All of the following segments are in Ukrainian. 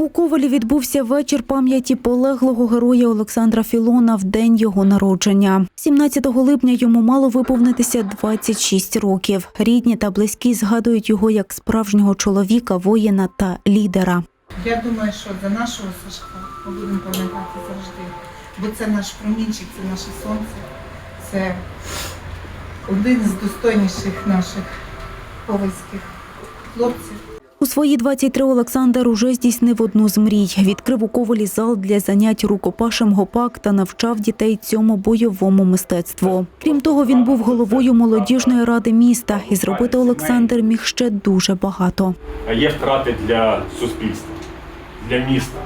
У Ковалі відбувся вечір пам'яті полеглого героя Олександра Філона в день його народження. 17 липня йому мало виповнитися 26 років. Рідні та близькі згадують його як справжнього чоловіка, воїна та лідера. Я думаю, що за нашого Сашка ми будемо пам'ятати завжди. Бо це наш промінчик, це наше сонце, це один з достойніших наших ковальських хлопців. Свої 23 Олександр уже здійснив одну з мрій. Відкрив у Ковалі зал для занять рукопашем гопак та навчав дітей цьому бойовому мистецтву. Крім того, він був головою молодіжної ради міста і зробити Олександр міг ще дуже багато. Є втрати для суспільства, для міста,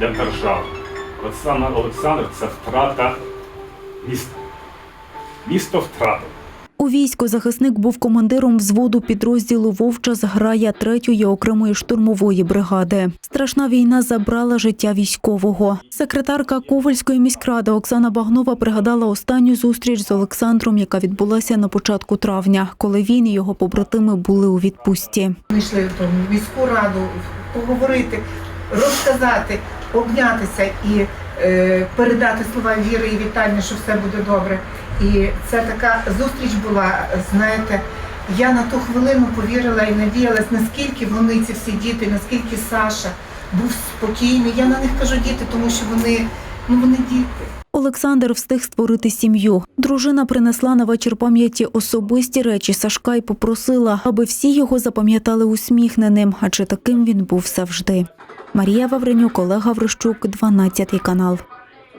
для держави. Олександр Олександр це втрата міста. Місто втратив. У війську захисник був командиром взводу підрозділу Вовча зграя 3-ї окремої штурмової бригади. Страшна війна забрала життя військового. Секретарка Ковальської міськради Оксана Багнова пригадала останню зустріч з Олександром, яка відбулася на початку травня, коли він і його побратими були у відпустці. Ми йшли в міську раду поговорити, розказати, обнятися і передати слова віри і вітання, що все буде добре. І це така зустріч була, знаєте, я на ту хвилину повірила і надіялась, наскільки вони, ці всі діти, наскільки Саша був спокійний. Я на них кажу діти, тому що вони, ну вони діти. Олександр встиг створити сім'ю. Дружина принесла на вечір пам'яті особисті речі Сашка і попросила, аби всі його запам'ятали усміхненим, адже таким він був завжди. Марія Вавренюк, Олег Гаврищук, 12 канал.